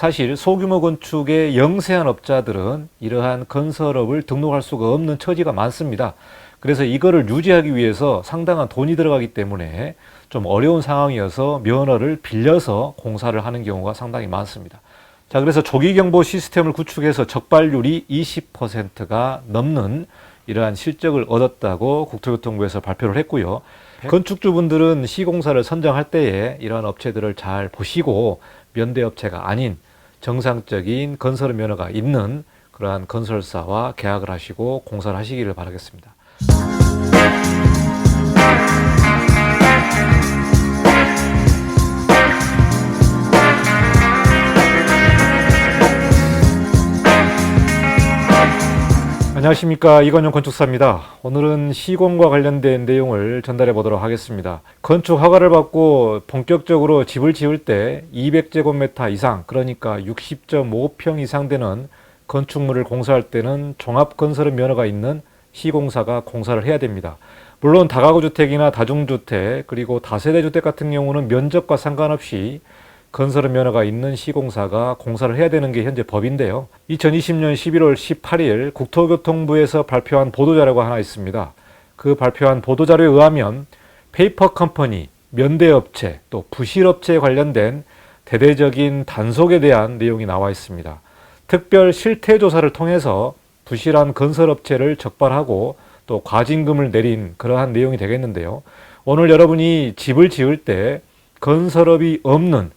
사실 소규모 건축의 영세한 업자들은 이러한 건설업을 등록할 수가 없는 처지가 많습니다. 그래서 이거를 유지하기 위해서 상당한 돈이 들어가기 때문에 좀 어려운 상황이어서 면허를 빌려서 공사를 하는 경우가 상당히 많습니다. 자, 그래서 조기 경보 시스템을 구축해서 적발률이 20%가 넘는 이러한 실적을 얻었다고 국토교통부에서 발표를 했고요. 건축주분들은 시공사를 선정할 때에 이러한 업체들을 잘 보시고 면대업체가 아닌 정상적인 건설 면허가 있는 그러한 건설사와 계약을 하시고 공사를 하시기를 바라겠습니다. 안녕하십니까 이건용 건축사입니다. 오늘은 시공과 관련된 내용을 전달해 보도록 하겠습니다. 건축 허가를 받고 본격적으로 집을 지을 때 200제곱미터 이상 그러니까 60.5평 이상 되는 건축물을 공사할 때는 종합건설업 면허가 있는 시공사가 공사를 해야 됩니다. 물론 다가구 주택이나 다중주택 그리고 다세대 주택 같은 경우는 면적과 상관없이 건설업 면허가 있는 시공사가 공사를 해야 되는 게 현재 법인데요. 2020년 11월 18일 국토교통부에서 발표한 보도자료가 하나 있습니다. 그 발표한 보도자료에 의하면 페이퍼 컴퍼니, 면대업체, 또 부실업체에 관련된 대대적인 단속에 대한 내용이 나와 있습니다. 특별 실태조사를 통해서 부실한 건설업체를 적발하고 또 과징금을 내린 그러한 내용이 되겠는데요. 오늘 여러분이 집을 지을 때 건설업이 없는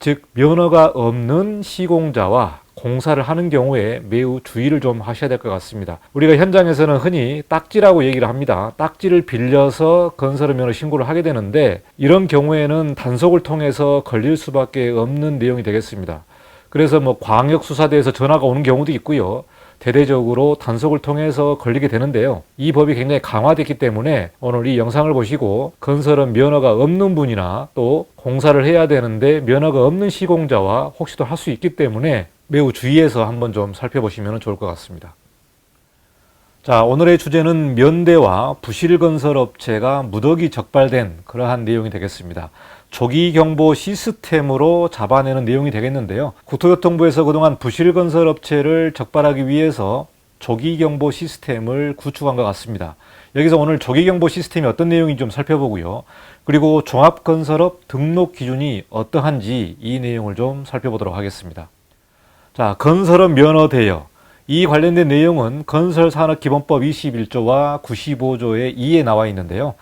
즉 면허가 없는 시공자와 공사를 하는 경우에 매우 주의를 좀 하셔야 될 것 같습니다. 우리가 현장에서는 흔히 딱지라고 얘기를 합니다. 딱지를 빌려서 건설 면허 신고를 하게 되는데 이런 경우에는 단속을 통해서 걸릴 수밖에 없는 내용이 되겠습니다. 그래서 뭐 광역수사대에서 전화가 오는 경우도 있고요. 대대적으로 단속을 통해서 걸리게 되는데요. 이 법이 굉장히 강화됐기 때문에 오늘 이 영상을 보시고 건설은 면허가 없는 분이나 또 공사를 해야 되는데 면허가 없는 시공자와 혹시도 할 수 있기 때문에 매우 주의해서 한번 좀 살펴보시면 좋을 것 같습니다. 자, 오늘의 주제는 면대와 부실건설 업체가 무더기 적발된 그러한 내용이 되겠습니다. 조기 경보 시스템으로 잡아내는 내용이 되겠는데요. 국토교통부에서 그동안 부실건설 업체를 적발하기 위해서 조기 경보 시스템을 구축한 것 같습니다. 여기서 오늘 조기 경보 시스템이 어떤 내용인지 좀 살펴보고요. 그리고 종합건설업 등록 기준이 어떠한지 이 내용을 좀 살펴보도록 하겠습니다. 자, 건설업 면허 대여. 이 관련된 내용은 건설산업기본법 21조와 95조의 2에 나와 있는데요.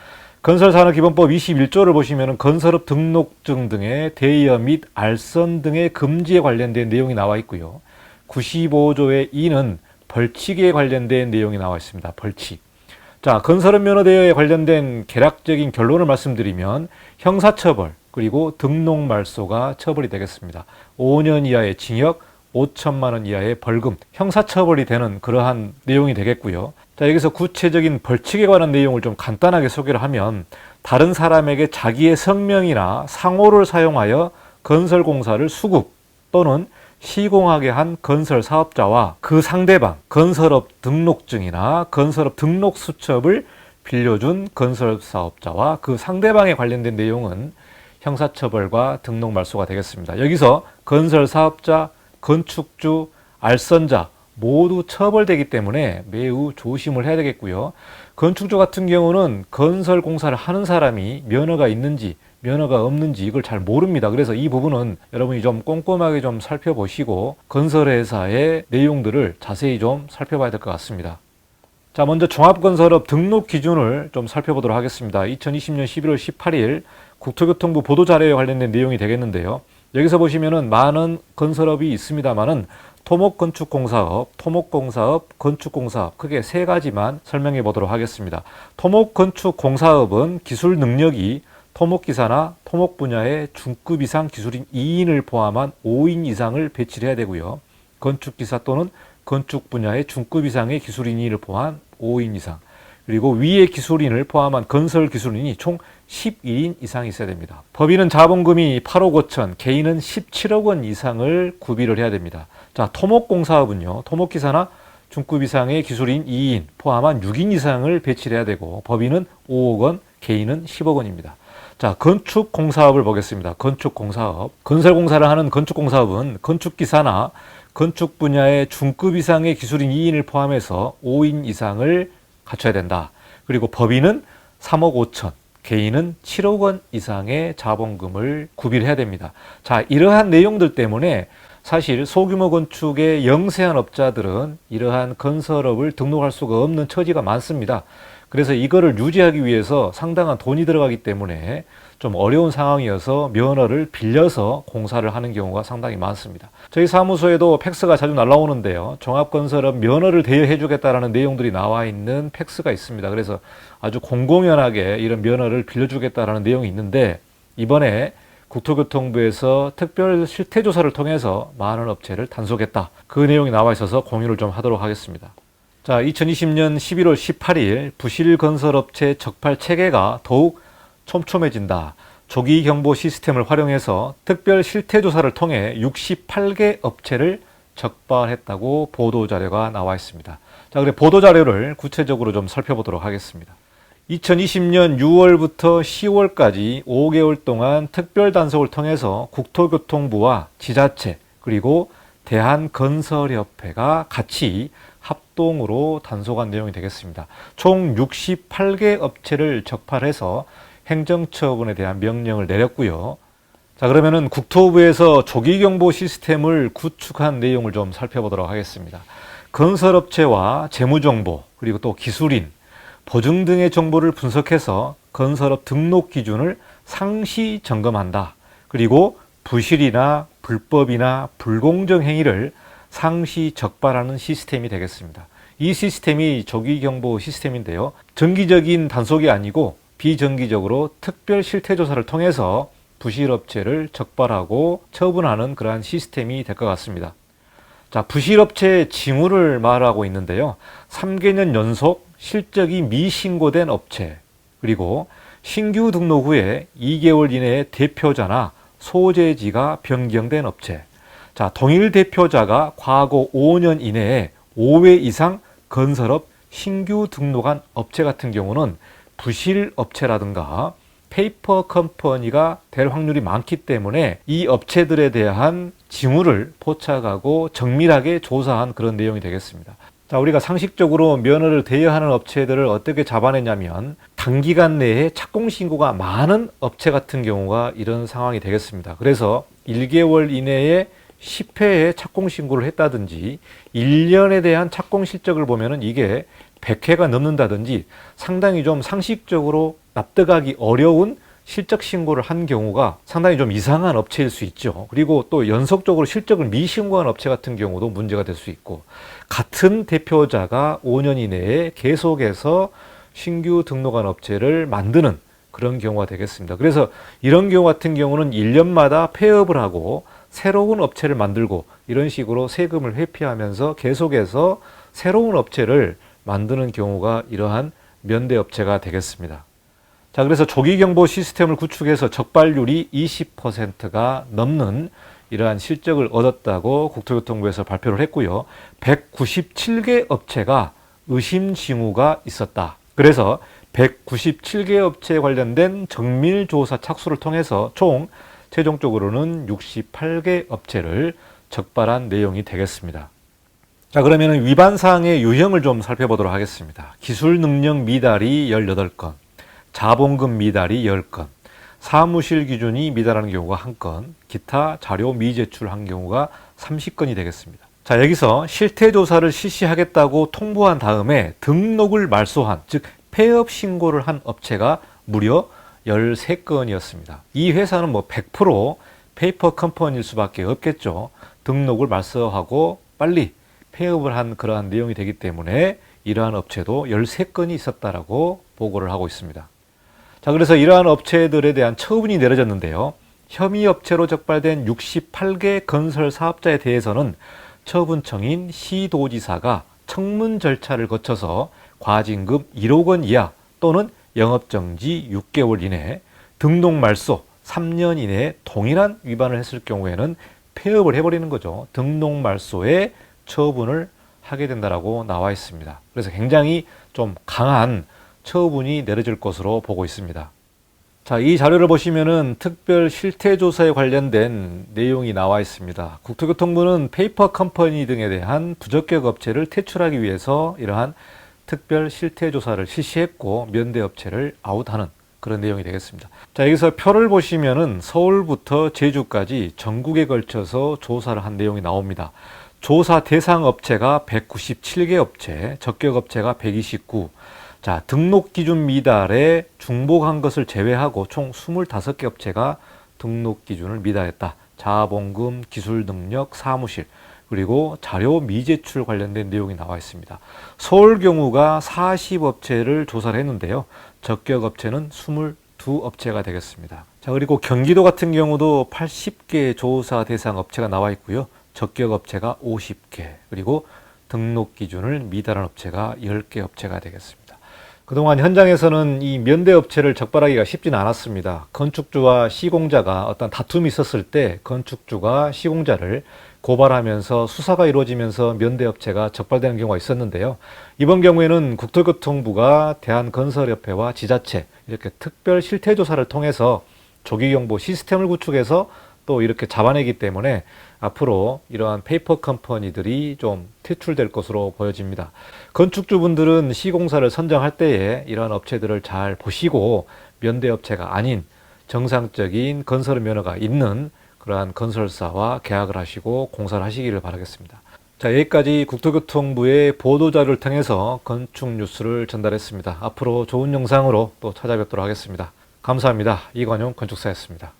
건설산업기본법 21조를 보시면 건설업 등록증 등의 대여 및 알선 등의 금지에 관련된 내용이 나와 있고요. 95조의 2는 벌칙에 관련된 내용이 나와 있습니다. 벌칙. 자, 건설업 면허 대여에 관련된 개략적인 결론을 말씀드리면 형사처벌 그리고 등록 말소가 처벌이 되겠습니다. 5년 이하의 징역, 5천만 원 이하의 벌금, 형사처벌이 되는 그러한 내용이 되겠고요. 자, 여기서 구체적인 벌칙에 관한 내용을 좀 간단하게 소개를 하면 다른 사람에게 자기의 성명이나 상호를 사용하여 건설 공사를 수급 또는 시공하게 한 건설 사업자와 그 상대방 건설업 등록증이나 건설업 등록 수첩을 빌려준 건설 사업자와 그 상대방에 관련된 내용은 형사처벌과 등록 말소가 되겠습니다. 여기서 건설 사업자, 건축주, 알선자 모두 처벌되기 때문에 매우 조심을 해야 되겠고요. 건축주 같은 경우는 건설 공사를 하는 사람이 면허가 있는지 면허가 없는지 이걸 잘 모릅니다. 그래서 이 부분은 여러분이 좀 꼼꼼하게 좀 살펴보시고 건설회사의 내용들을 자세히 좀 살펴봐야 될 것 같습니다. 자, 먼저 종합건설업 등록 기준을 좀 살펴보도록 하겠습니다. 2020년 11월 18일 국토교통부 보도자료에 관련된 내용이 되겠는데요. 여기서 보시면은 많은 건설업이 있습니다만은 토목건축공사업, 토목공사업, 건축공사업 크게 세 가지만 설명해 보도록 하겠습니다. 토목건축공사업은 기술 능력이 토목기사나 토목 분야의 중급 이상 기술인 2인을 포함한 5인 이상을 배치를 해야 되고요. 건축기사 또는 건축 분야의 중급 이상의 기술인을 포함한 5인 이상. 그리고 위의 기술인을 포함한 건설 기술인이 총 11인 이상 있어야 됩니다. 법인은 자본금이 8억 5천, 개인은 17억 원 이상을 구비를 해야 됩니다. 자, 토목공사업은요, 토목기사나 중급 이상의 기술인 2인 포함한 6인 이상을 배치를 해야 되고, 법인은 5억 원, 개인은 10억 원입니다. 자, 건축공사업을 보겠습니다. 건축공사업. 건설공사를 하는 건축공사업은 건축기사나 건축 분야의 중급 이상의 기술인 2인을 포함해서 5인 이상을 갖춰야 된다. 그리고 법인은 3억 5천, 개인은 7억 원 이상의 자본금을 구비를 해야 됩니다. 자, 이러한 내용들 때문에 사실 소규모 건축의 영세한 업자들은 이러한 건설업을 등록할 수가 없는 처지가 많습니다. 그래서 이거를 유지하기 위해서 상당한 돈이 들어가기 때문에 좀 어려운 상황이어서 면허를 빌려서 공사를 하는 경우가 상당히 많습니다. 저희 사무소에도 팩스가 자주 날라오는데요. 종합건설업 면허를 대여해 주겠다라는 내용들이 나와 있는 팩스가 있습니다. 그래서 아주 공공연하게 이런 면허를 빌려주겠다라는 내용이 있는데 이번에 국토교통부에서 특별 실태 조사를 통해서 많은 업체를 단속했다. 그 내용이 나와 있어서 공유를 좀 하도록 하겠습니다. 자, 2020년 11월 18일 부실 건설업체 적발 체계가 더욱 촘촘해진다. 조기 경보 시스템을 활용해서 특별 실태 조사를 통해 68개 업체를 적발했다고 보도 자료가 나와 있습니다. 자, 그래 보도 자료를 구체적으로 좀 살펴보도록 하겠습니다. 2020년 6월부터 10월까지 5개월 동안 특별 단속을 통해서 국토교통부와 지자체 그리고 대한건설협회가 같이 합동으로 단속한 내용이 되겠습니다. 총 68개 업체를 적발해서 행정처분에 대한 명령을 내렸고요. 자, 그러면은 국토부에서 조기 경보 시스템을 구축한 내용을 좀 살펴보도록 하겠습니다. 건설업체와 재무정보, 그리고 또 기술인, 보증 등의 정보를 분석해서 건설업 등록 기준을 상시 점검한다. 그리고 부실이나 불법이나 불공정 행위를 상시 적발하는 시스템이 되겠습니다. 이 시스템이 조기경보 시스템인데요. 정기적인 단속이 아니고 비정기적으로 특별 실태조사를 통해서 부실업체를 적발하고 처분하는 그러한 시스템이 될 것 같습니다. 자, 부실업체의 징후를 말하고 있는데요. 3개년 연속 실적이 미신고된 업체, 그리고 신규 등록 후에 2개월 이내에 대표자나 소재지가 변경된 업체. 자, 동일 대표자가 과거 5년 이내에 5회 이상 건설업 신규 등록한 업체 같은 경우는 부실 업체라든가 페이퍼 컴퍼니가 될 확률이 많기 때문에 이 업체들에 대한 징후를 포착하고 정밀하게 조사한 그런 내용이 되겠습니다. 자, 우리가 상식적으로 면허를 대여하는 업체들을 어떻게 잡아내냐면 단기간 내에 착공 신고가 많은 업체 같은 경우가 이런 상황이 되겠습니다. 그래서 1개월 이내에 10회의 착공 신고를 했다든지 1년에 대한 착공 실적을 보면은 이게 100회가 넘는다든지 상당히 좀 상식적으로 납득하기 어려운 실적 신고를 한 경우가 상당히 좀 이상한 업체일 수 있죠. 그리고 또 연속적으로 실적을 미신고한 업체 같은 경우도 문제가 될 수 있고 같은 대표자가 5년 이내에 계속해서 신규 등록한 업체를 만드는 그런 경우가 되겠습니다. 그래서 이런 경우 같은 경우는 1년마다 폐업을 하고 새로운 업체를 만들고 이런 식으로 세금을 회피하면서 계속해서 새로운 업체를 만드는 경우가 이러한 면대 업체가 되겠습니다. 자, 그래서 조기 경보 시스템을 구축해서 적발률이 20%가 넘는 이러한 실적을 얻었다고 국토교통부에서 발표를 했고요. 197개 업체가 의심 징후가 있었다. 그래서 197개 업체에 관련된 정밀 조사 착수를 통해서 총 최종적으로는 68개 업체를 적발한 내용이 되겠습니다. 자, 그러면 위반 사항의 유형을 좀 살펴보도록 하겠습니다. 기술 능력 미달이 18건, 자본금 미달이 10건, 사무실 기준이 미달하는 경우가 1건, 기타 자료 미제출 한 경우가 30건이 되겠습니다. 자, 여기서 실태 조사를 실시하겠다고 통보한 다음에 등록을 말소한, 즉 폐업 신고를 한 업체가 무려 13건이었습니다. 이 회사는 뭐 100% 페이퍼 컴퍼니일 수밖에 없겠죠. 등록을 말소하고 빨리 폐업을 한 그러한 내용이 되기 때문에 이러한 업체도 13건이 있었다라고 보고를 하고 있습니다. 자, 그래서 이러한 업체들에 대한 처분이 내려졌는데요. 혐의 업체로 적발된 68개 건설 사업자에 대해서는 처분청인 시도지사가 청문 절차를 거쳐서 과징금 1억 원 이하 또는 영업정지 6개월 이내 등록 말소 3년 이내에 동일한 위반을 했을 경우에는 폐업을 해버리는 거죠. 등록 말소에 처분을 하게 된다라고 나와 있습니다. 그래서 굉장히 좀 강한 처분이 내려질 것으로 보고 있습니다. 자, 이 자료를 보시면은 특별 실태 조사에 관련된 내용이 나와 있습니다. 국토교통부는 페이퍼 컴퍼니 등에 대한 부적격 업체를 퇴출하기 위해서 이러한 특별 실태 조사를 실시했고 면대 업체를 아웃하는 그런 내용이 되겠습니다. 자, 여기서 표를 보시면은 서울부터 제주까지 전국에 걸쳐서 조사를 한 내용이 나옵니다. 조사 대상 업체가 197개 업체, 적격 업체가 129. 자, 등록 기준 미달에 중복한 것을 제외하고 총 25개 업체가 등록 기준을 미달했다. 자본금, 기술 능력, 사무실, 그리고 자료 미제출 관련된 내용이 나와 있습니다. 서울 경우가 40업체를 조사를 했는데요. 적격 업체는 22업체가 되겠습니다. 자, 그리고 경기도 같은 경우도 80개 조사 대상 업체가 나와 있고요. 적격 업체가 50개, 그리고 등록 기준을 미달한 업체가 10개 업체가 되겠습니다. 그동안 현장에서는 이 면대 업체를 적발하기가 쉽지는 않았습니다. 건축주와 시공자가 어떤 다툼이 있었을 때 건축주가 시공자를 고발하면서 수사가 이루어지면서 면대 업체가 적발되는 경우가 있었는데요. 이번 경우에는 국토교통부가 대한건설협회와 지자체 이렇게 특별 실태 조사를 통해서 조기 경보 시스템을 구축해서 또 이렇게 잡아내기 때문에 앞으로 이러한 페이퍼 컴퍼니들이 좀 퇴출될 것으로 보여집니다. 건축주분들은 시공사를 선정할 때에 이러한 업체들을 잘 보시고 면대 업체가 아닌 정상적인 건설 면허가 있는 그러한 건설사와 계약을 하시고 공사를 하시기를 바라겠습니다. 자, 여기까지 국토교통부의 보도자료를 통해서 건축 뉴스를 전달했습니다. 앞으로 좋은 영상으로 또 찾아뵙도록 하겠습니다. 감사합니다. 이관용 건축사였습니다.